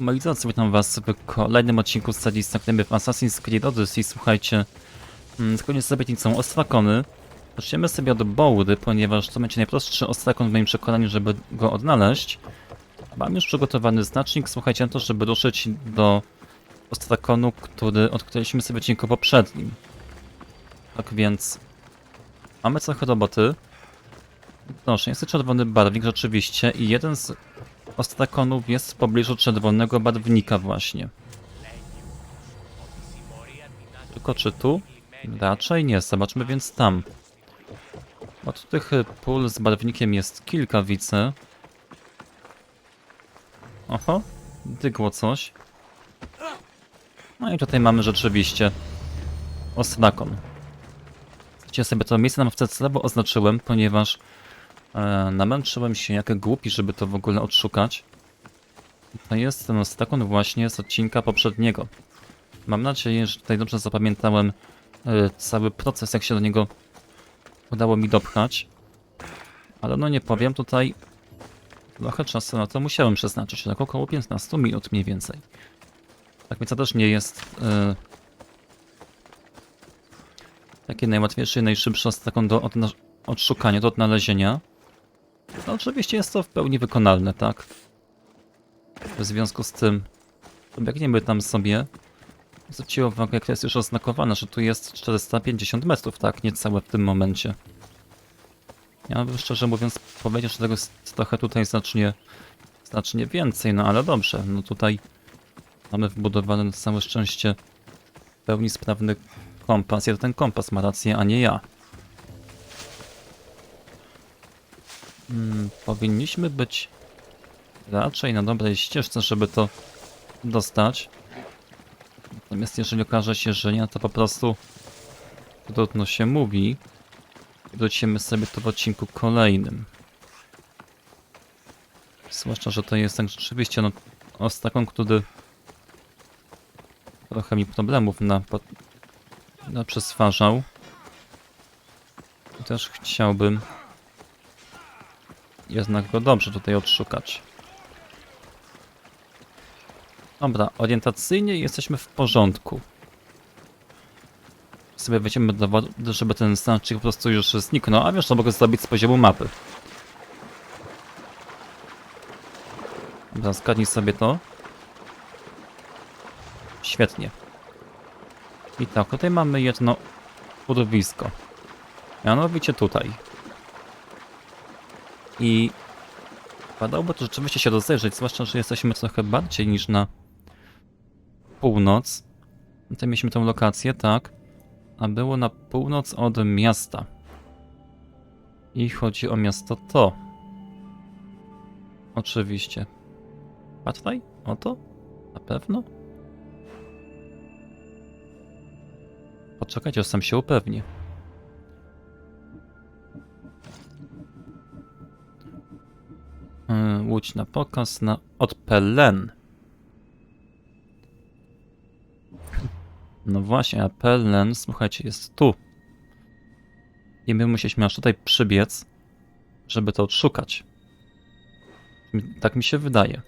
Moi drodzy, witam was w kolejnym odcinku z serii Stagnemy w Assassin's Creed Odyssey. Słuchajcie, mm, zgodnie z obietnicą Ostrakony, zaczniemy sobie od Bołdy, ponieważ to będzie najprostszy Ostrakon w moim przekonaniu, żeby go odnaleźć. Mam już przygotowany znacznik, słuchajcie, na to, żeby ruszyć do Ostrakonu, który odkryliśmy sobie w odcinku poprzednim. Tak więc mamy trochę roboty. Proszę, jest to czerwony barwnik rzeczywiście i jeden z Ostrakonów jest w pobliżu czerwonego barwnika właśnie. Tylko czy tu? Raczej nie, zobaczmy więc tam. Od tych pól z barwnikiem jest kilka, widzę. Oho, dygło coś. No i tutaj mamy rzeczywiście Ostrakon. Chcecie sobie to miejsce na mapce celowo oznaczyłem, ponieważ E, namęczyłem się jak głupi, żeby to w ogóle odszukać. To jest ten ostakon właśnie z odcinka poprzedniego. Mam nadzieję, że tutaj dobrze zapamiętałem e, cały proces, jak się do niego udało mi dopchać. Ale no nie powiem, tutaj trochę czasu na to musiałem przeznaczyć, tak około 15 minut mniej więcej. Tak więc to też nie jest e, takie najłatwiejsze i najszybsze ostakon do odna- odszukania, do odnalezienia. No oczywiście jest to w pełni wykonalne, tak? W związku z tym biegniemy tam sobie. Zwróćcie uwagę, jak to jest już oznakowane, że tu jest 450 metrów, tak? Niecałe w tym momencie. Ja bym szczerze mówiąc powiedział, że tego jest trochę tutaj znacznie, znacznie więcej, no ale dobrze. No tutaj mamy wbudowany na całe szczęście w pełni sprawny kompas. Ja ten kompas ma rację, a nie ja. Hmm, powinniśmy być raczej na dobrej ścieżce, żeby to dostać. Natomiast jeżeli okaże się, że nie, to po prostu trudno się mówi. Wrócimy sobie to w odcinku kolejnym. Zwłaszcza, że to jest tak rzeczywiście no, ostatnią, który trochę mi problemów na, na też chciałbym jednak go dobrze tutaj odszukać. Dobra, orientacyjnie jesteśmy w porządku. Sobie wejdziemy do żeby ten znacznik po prostu już zniknął, a wiesz, to mogę zrobić z poziomu mapy. Dobra, zgadnij sobie to. Świetnie. I tak, tutaj mamy jedno urwisko. Mianowicie tutaj. I wypadałoby to rzeczywiście się rozejrzeć, zwłaszcza, że jesteśmy trochę bardziej niż na północ. Tutaj mieliśmy tą lokację, tak. A było na północ od miasta. I chodzi o miasto to. Oczywiście. Patraj? O to? Na pewno? Poczekajcie, sam się upewnię. Łódź na pokaz na od Pelen. No właśnie, a Pelen, słuchajcie, jest tu. I my musieliśmy aż tutaj przybiec, żeby to odszukać. Tak mi się wydaje.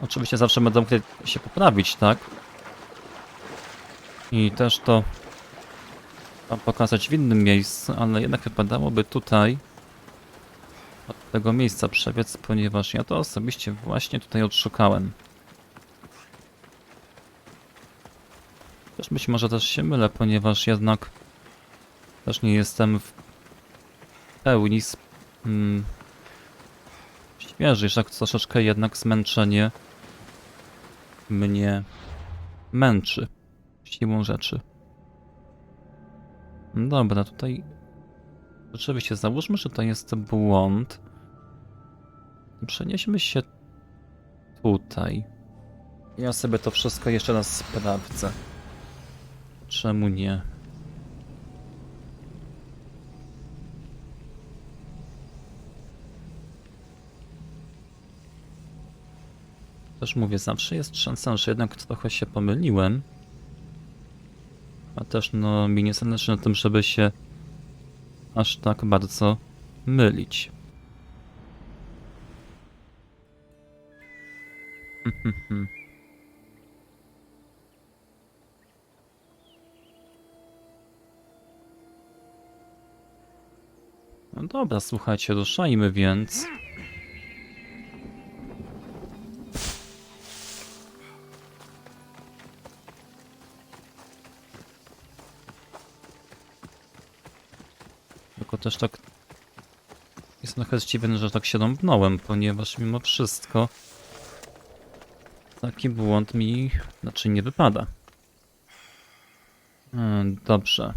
Oczywiście zawsze będę mógł się poprawić, tak? I też to wam pokazać w innym miejscu, ale jednak wypadałoby tutaj od tego miejsca przebiec, ponieważ ja to osobiście właśnie tutaj odszukałem. Też być może też się mylę, ponieważ jednak też nie jestem w pełni mm, świeży, tak troszeczkę jednak zmęczenie mnie męczy siłą rzeczy. Dobra, tutaj rzeczywiście załóżmy, że to jest błąd. Przenieśmy się tutaj. Ja sobie to wszystko jeszcze raz sprawdzę. Czemu nie? Też mówię, zawsze jest szansa, że jednak trochę się pomyliłem. A też no mi nie zależy na tym, żeby się aż tak bardzo mylić. No dobra, słuchajcie, ruszajmy więc. Tylko też tak... Jestem trochę zdziwiony, że tak się rąbnąłem, ponieważ mimo wszystko taki błąd mi, znaczy nie wypada. Hmm, dobrze.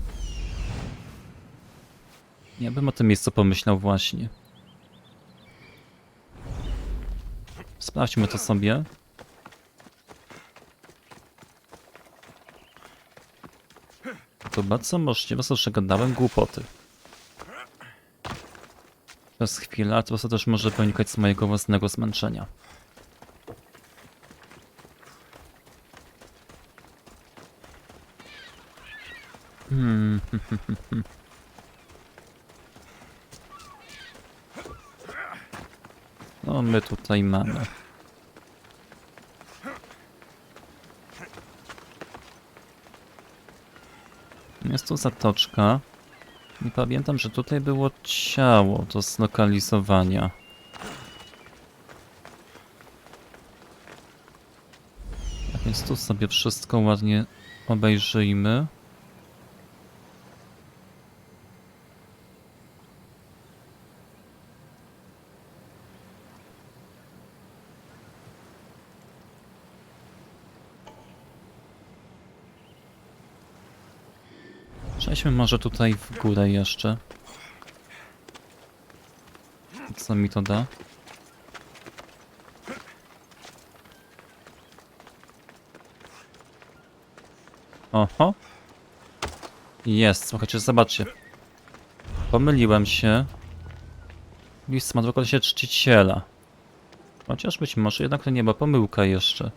Ja bym o tym miejscu pomyślał właśnie. Sprawdźmy to sobie. To bardzo możliwe, że gadałem głupoty. Przez chwilę, a to też może wynikać z mojego własnego zmęczenia. Hmm. No my tutaj mamy. Jest tu zatoczka. I pamiętam, że tutaj było ciało do zlokalizowania. A więc tu sobie wszystko ładnie obejrzyjmy. Przejdźmy może tutaj w górę jeszcze. Co mi to da? Oho. Jest, słuchajcie, zobaczcie. Pomyliłem się. List ma dokładnie się czciciela. Chociaż być może jednak to nie była pomyłka jeszcze.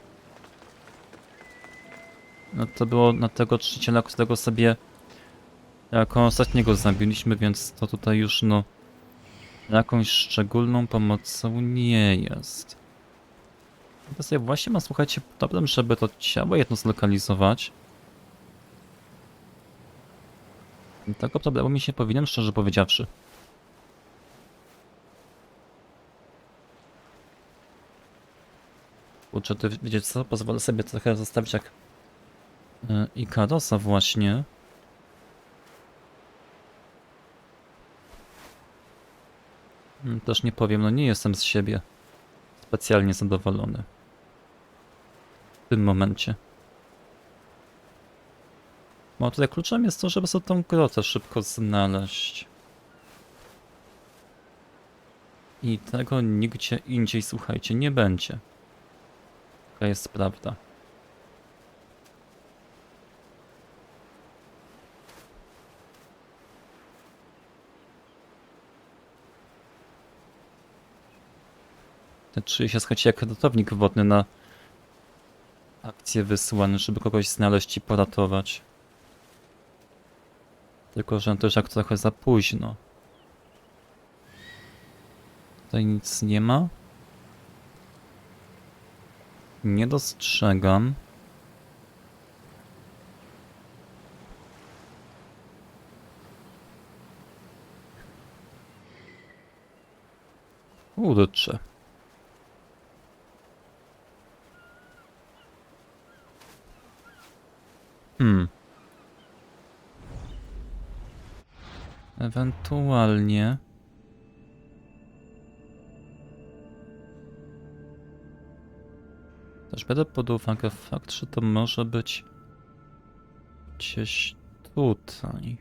No to było na tego czciciela, którego sobie jako ostatniego zabiliśmy, więc to tutaj już no jakąś szczególną pomocą nie jest. To sobie właśnie ma, słuchajcie, problem, żeby to ciało jedno zlokalizować. Tego problemu mi się powinien, szczerze powiedziawszy. Kurczę, ty wiecie co? Pozwolę sobie trochę zostawić jak yy, Ikarosa właśnie. Też nie powiem, no nie jestem z siebie specjalnie zadowolony. W tym momencie. Bo tutaj kluczem jest to, żeby sobie tą grotę szybko znaleźć. I tego nigdzie indziej, słuchajcie, nie będzie. Taka jest prawda. Ten Czuję się, słuchajcie, jak ratownik wodny na akcję wysłany, żeby kogoś znaleźć i poratować. Tylko, że też jak trochę za późno. Tutaj nic nie ma. Nie dostrzegam. Kurczę. Hmm. Ewentualnie. Też będę pod uwagę fakt, że to może być gdzieś tutaj.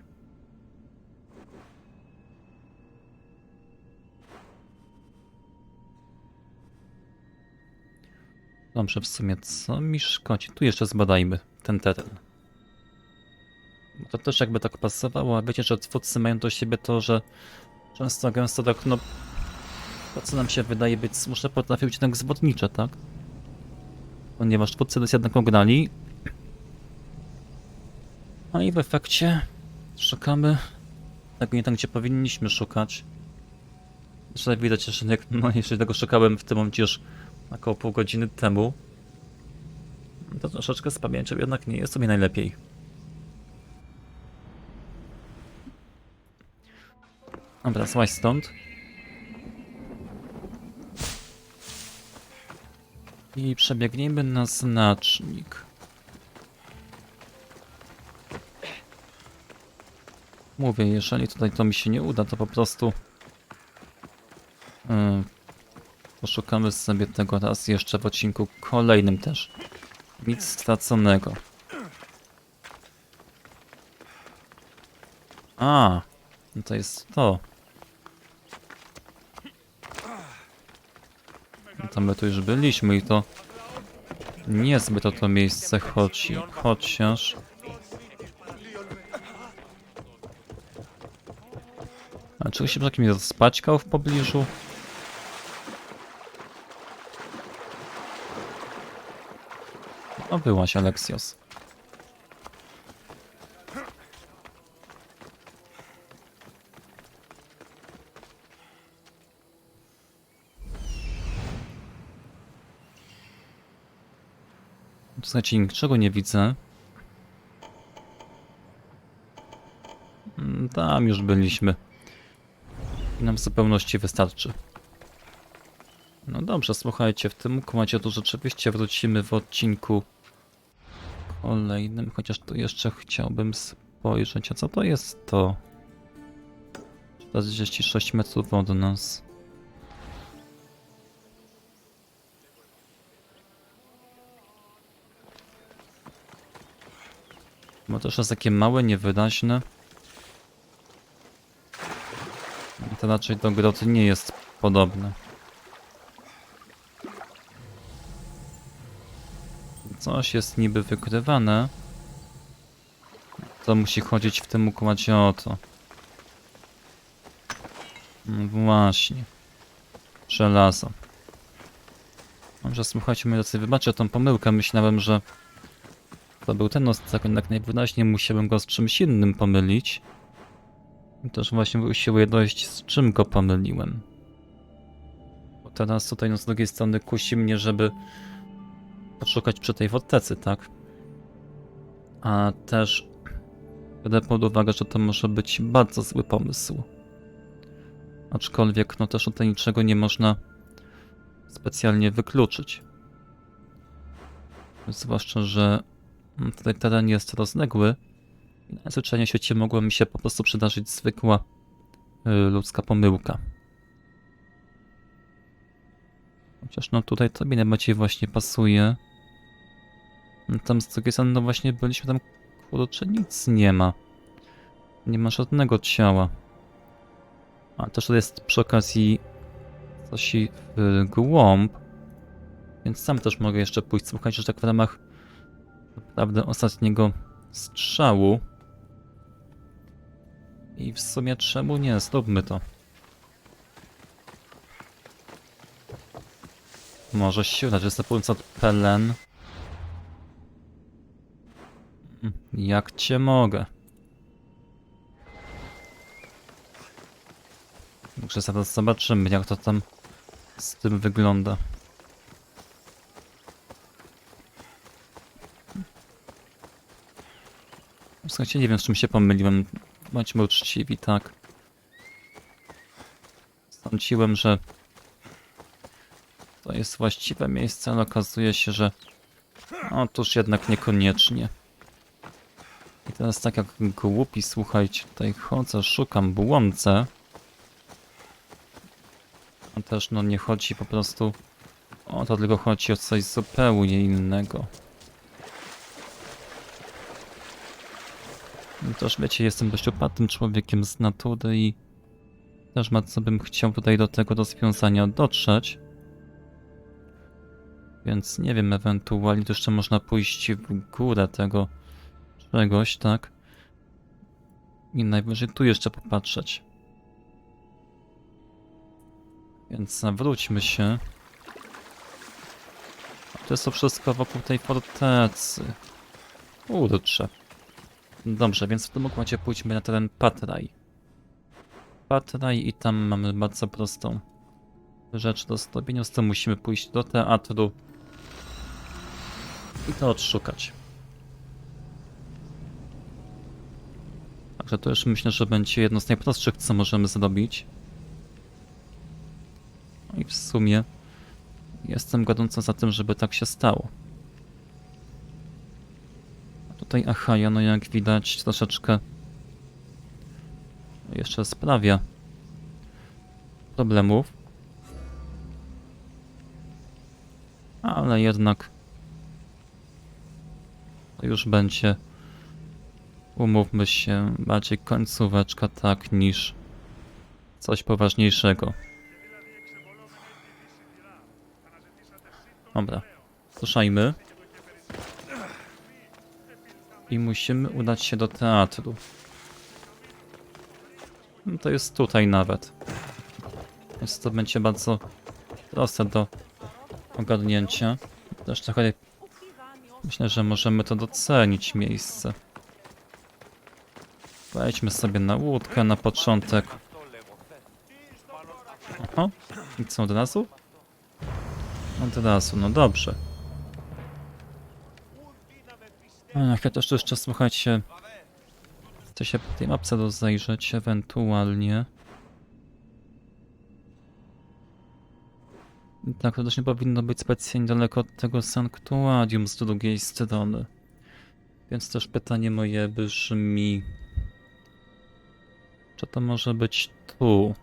Dobrze, w sumie co mi szkodzi? Tu jeszcze zbadajmy ten teren. To też jakby tak pasowało, a wiecie, że twórcy mają do siebie to, że często gęsto tak, no... To co nam się wydaje być słuszne, potrafi być tak zwodnicze, tak? Ponieważ twórcy nas jednak ograli. No i w efekcie szukamy tego nie tam, gdzie powinniśmy szukać. Zresztą widać, że jak, no, jeśli tego szukałem w tym momencie już około pół godziny temu, To troszeczkę z pamięcią jednak nie jest sobie najlepiej. Dobra, słuchaj stąd. I przebiegnijmy na znacznik. Mówię, jeżeli tutaj to mi się nie uda, to po prostu yy, poszukamy sobie tego raz jeszcze w odcinku kolejnym też. Nic straconego. A, no to jest to. No my tu już byliśmy i to niezbyt o to miejsce chodzi, chociaż... A czy się jakiś rozpaćkał w pobliżu? O, byłaś, Alexios. Słuchajcie, niczego nie widzę. Mm, Tam już byliśmy. I nam w zupełności wystarczy. No dobrze, słuchajcie, w tym układzie to rzeczywiście wrócimy w odcinku kolejnym, chociaż tu jeszcze chciałbym spojrzeć, a co to jest to? 46 metrów od nas. Też jest takie małe, niewyraźne. To raczej do groty nie jest podobne. Coś jest niby wykrywane. To musi chodzić w tym układzie o to. No właśnie. Żelazo. Dobrze, słuchajcie, moi drodzy, wybaczcie tą pomyłkę. Myślałem, że to był ten ostak, jednak najwyraźniej musiałem go z czymś innym pomylić. I też właśnie usiłuję dojść, z czym go pomyliłem. Bo teraz tutaj no, z drugiej strony kusi mnie, żeby poszukać przy tej fortecy, tak? A też biorę pod uwagę, że to może być bardzo zły pomysł. Aczkolwiek, no też tutaj niczego nie można specjalnie wykluczyć. Zwłaszcza, że tutaj teren jest rozległy. i Najzwyczajniej w świecie mogła mi się po prostu przydarzyć zwykła y, ludzka pomyłka. Chociaż no tutaj to mi najbardziej właśnie pasuje. Tam z drugiej strony, no właśnie byliśmy tam, kurczę, nic nie ma. Nie ma żadnego ciała. A też to jest przy okazji coś w głąb. Więc sam też mogę jeszcze pójść, słuchać, że tak w ramach naprawdę ostatniego strzału. I w sumie czemu nie? Zróbmy to. Może się udać, że zabójca od Pelen. Jak cię mogę? Także zaraz zobaczymy, jak to tam z tym wygląda. Słuchajcie, nie wiem z czym się pomyliłem. Bądźmy uczciwi, tak. Sądziłem, że to jest właściwe miejsce, ale okazuje się, że otóż jednak niekoniecznie. I teraz tak jak głupi, słuchajcie, tutaj chodzę, szukam, błądzę. A też no nie chodzi po prostu o to, tylko chodzi o coś zupełnie innego. Też wiecie, jestem dość opatym człowiekiem z natury i też bardzo bym chciał tutaj do tego rozwiązania dotrzeć. Więc nie wiem, ewentualnie to jeszcze można pójść w górę tego czegoś, tak? I najwyżej tu jeszcze popatrzeć. Więc zawróćmy się. To jest to wszystko wokół tej fortecy. Kurczę. Dobrze, więc w tym układzie pójdźmy na teren Patraj. Patraj i tam mamy bardzo prostą rzecz do zrobienia, z tym musimy pójść do teatru. i to odszukać. Także to już myślę, że będzie jedno z najprostszych, co możemy zrobić. No i w sumie jestem godąco za tym, żeby tak się stało. Tutaj Achaja, no jak widać, troszeczkę jeszcze sprawia problemów. Ale jednak to już będzie, umówmy się, bardziej końcóweczka tak niż coś poważniejszego. Dobra, ruszajmy. I musimy udać się do teatru. No to jest tutaj nawet. Więc to będzie bardzo proste do ogarnięcia. Też trochę myślę, że możemy to docenić miejsce. Wejdźmy sobie na łódkę na początek. Oho, i co od razu? Od razu, no dobrze. Ach, ja też jeszcze, słuchajcie, chcę się po tej mapce rozejrzeć, ewentualnie. Tak, to też nie powinno być specjalnie daleko od tego sanktuarium z drugiej strony. Więc też pytanie moje brzmi... Czy to może być tu?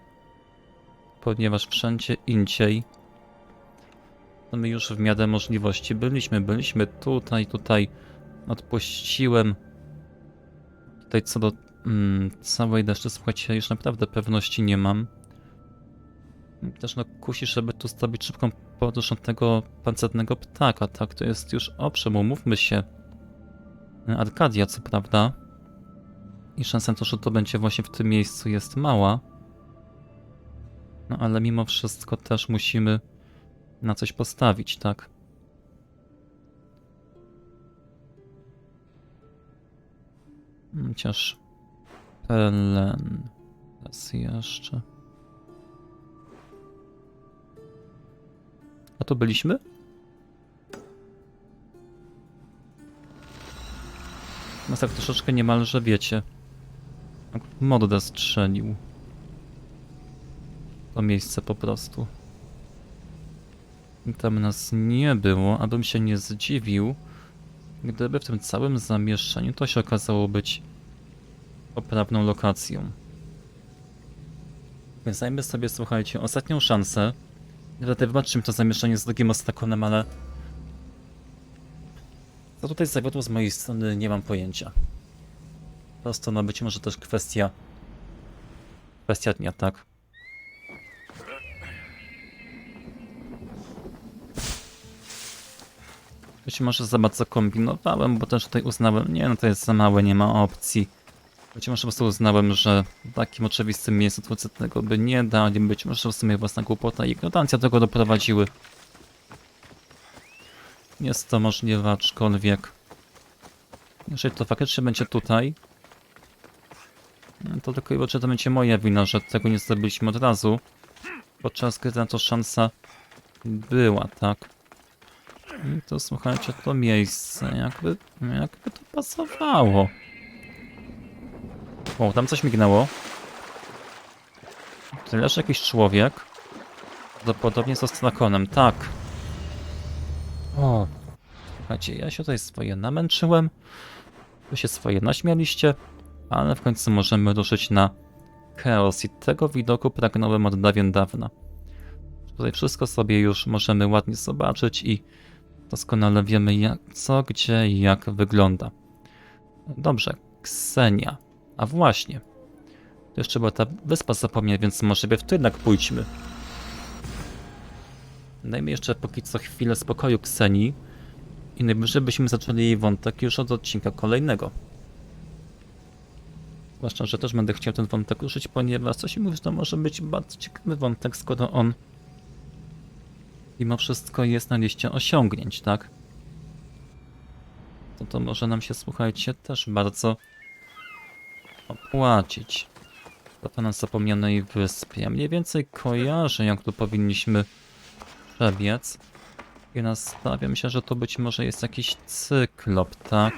Ponieważ wszędzie indziej to my już w miarę możliwości byliśmy. Byliśmy tutaj, tutaj odpuściłem. Tutaj co do mm, całej deszczy, słuchajcie, już naprawdę pewności nie mam. Też no kusi, żeby tu zrobić szybką podróż od tego pancernego ptaka, tak? To jest już, owszem, umówmy się. Arkadia, co prawda. I szansa to, że to będzie właśnie w tym miejscu jest mała. No ale mimo wszystko też musimy na coś postawić, tak? Chociaż... Pelen... Raz jeszcze... A to byliśmy? Nas tak troszeczkę niemalże wiecie. Jak Moddę strzelił. To miejsce po prostu. Tam nas nie było, abym się nie zdziwił, gdyby w tym całym zamieszczeniu to się okazało być poprawną lokacją. Więc dajmy sobie, słuchajcie, ostatnią szansę. Naprawdę wybaczcie mi to zamieszczenie z drugim ostakonem, ale... Co tutaj zawiodło z mojej strony, nie mam pojęcia. Po prostu, no być może też kwestia... Kwestia dnia, tak? Być może za bardzo kombinowałem, bo też tutaj uznałem, nie no to jest za małe, nie ma opcji. Być może po prostu uznałem, że w takim oczywistym miejscu dwucytnego by nie dali, być może w sumie własna głupota i ignorancja tego doprowadziły. Jest to możliwe, aczkolwiek... Jeżeli to faktycznie będzie tutaj, no to tylko i wyłącznie to będzie moja wina, że tego nie zrobiliśmy od razu. Podczas gdy na to szansa była, tak? I to słuchajcie, to miejsce, jakby, jakby to pasowało. O, tam coś mignęło. Tu leży jakiś człowiek. Prawdopodobnie z ostrakonem, tak. O, słuchajcie, ja się tutaj swoje namęczyłem. Wy się swoje naśmialiście, ale w końcu możemy ruszyć na chaos i tego widoku pragnąłem od dawien dawna. Tutaj wszystko sobie już możemy ładnie zobaczyć i doskonale wiemy jak, co, gdzie i jak wygląda. Dobrze, Ksenia. A właśnie. To jeszcze była ta wyspa zapomniana, więc może w to jednak pójdźmy. Dajmy jeszcze póki co chwilę spokoju Ksenii i najwyżej byśmy zaczęli jej wątek już od odcinka kolejnego. Zwłaszcza, że też będę chciał ten wątek ruszyć, ponieważ coś mi mówi, to może być bardzo ciekawy wątek, skoro on mimo wszystko jest na liście osiągnięć, tak? To to może nam się, słuchajcie, też bardzo opłacić. To na zapomnianej wyspie. Mniej więcej kojarzę, jak tu powinniśmy przebiec. I nastawiam się, że to być może jest jakiś cyklop, tak?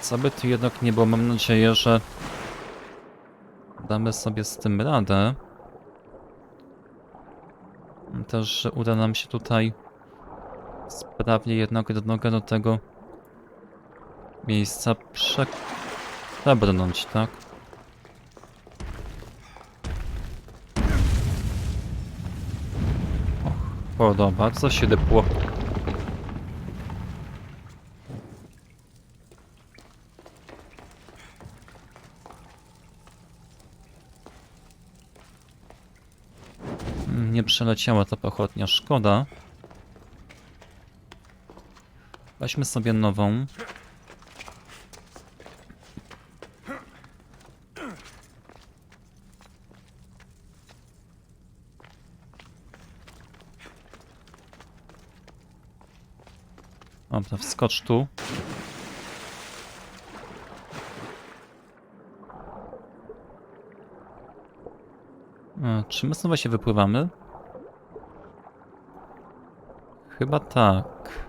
Co by tu jednak nie było, mam nadzieję, że damy sobie z tym radę. Też, uda nam się tutaj sprawnie jednak nogę do tego miejsca przebrnąć, tak? Och, podoba, co się dypło. Nie przeleciała ta pochodnia, szkoda. Weźmy sobie nową. Dobra, wskocz tu. E, Czy my znowu się wypływamy? Chyba tak.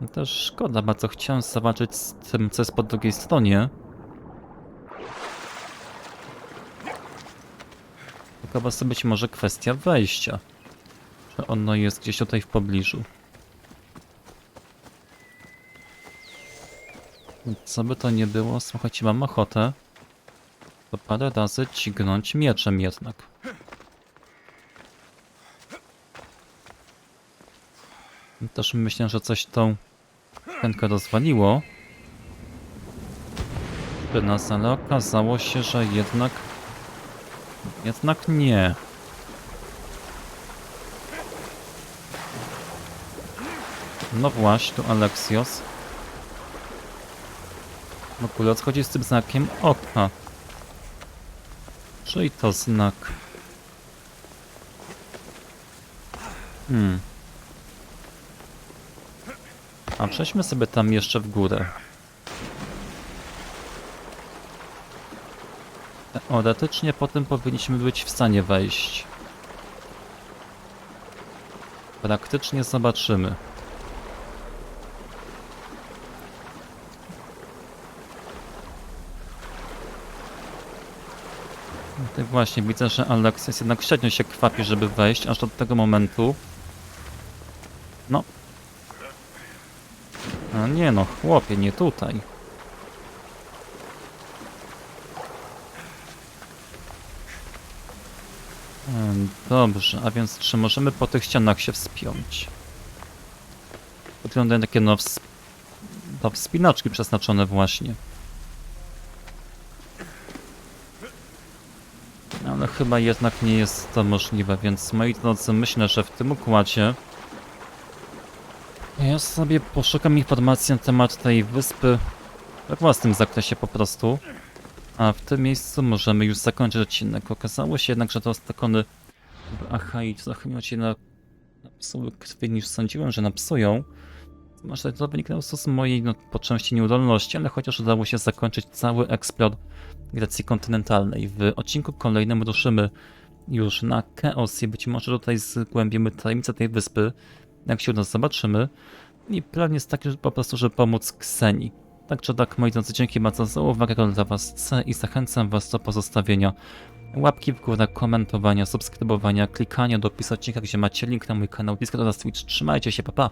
No też szkoda, bardzo chciałem zobaczyć z tym, co jest po drugiej stronie. Po prostu być może kwestia wejścia. Że ono jest gdzieś tutaj w pobliżu. Co by to nie było, słuchajcie, mam ochotę to parę razy cignąć mieczem jednak. Też myślę, że coś tą chętkę rozwaliło. Nas, ale okazało się, że jednak... Jednak nie. No właśnie, tu Alexios. W ogóle odchodzi z tym znakiem oka. Czyli to znak. Hmm. A przejdźmy sobie tam jeszcze w górę. Teoretycznie potem powinniśmy być w stanie wejść. Praktycznie zobaczymy. Tak właśnie, widzę, że Alex jest jednak średnio się kwapi, żeby wejść, aż do tego momentu. No. A nie no, chłopie, nie tutaj. Dobrze, a więc czy możemy po tych ścianach się wspiąć? Wyglądają takie no, do wspinaczki przeznaczone właśnie. Ale chyba jednak nie jest to możliwe, więc moi drodzy, myślę, że w tym układzie ja sobie poszukam informacji na temat tej wyspy we własnym zakresie po prostu. A w tym miejscu możemy już zakończyć odcinek. Okazało się jednak, że to stakony w Achai trochę mniej na napsuły krwi niż sądziłem, że napsują. Może to wyniknęło z mojej no, po części nieudolności, ale chociaż udało się zakończyć cały eksplor Grecji kontynentalnej. W odcinku kolejnym ruszymy już na Chaos i być może tutaj zgłębimy tajemnicę tej wyspy, jak się uda zobaczymy. I plan jest taki, że po prostu, żeby pomóc Kseni. Tak czy tak, moi drodzy, dzięki bardzo za uwagę, robię dla was C i zachęcam was do pozostawienia łapki w górę, komentowania, subskrybowania, klikania do odcinka, gdzie macie link na mój kanał Discord oraz Twitch. Trzymajcie się, pa pa!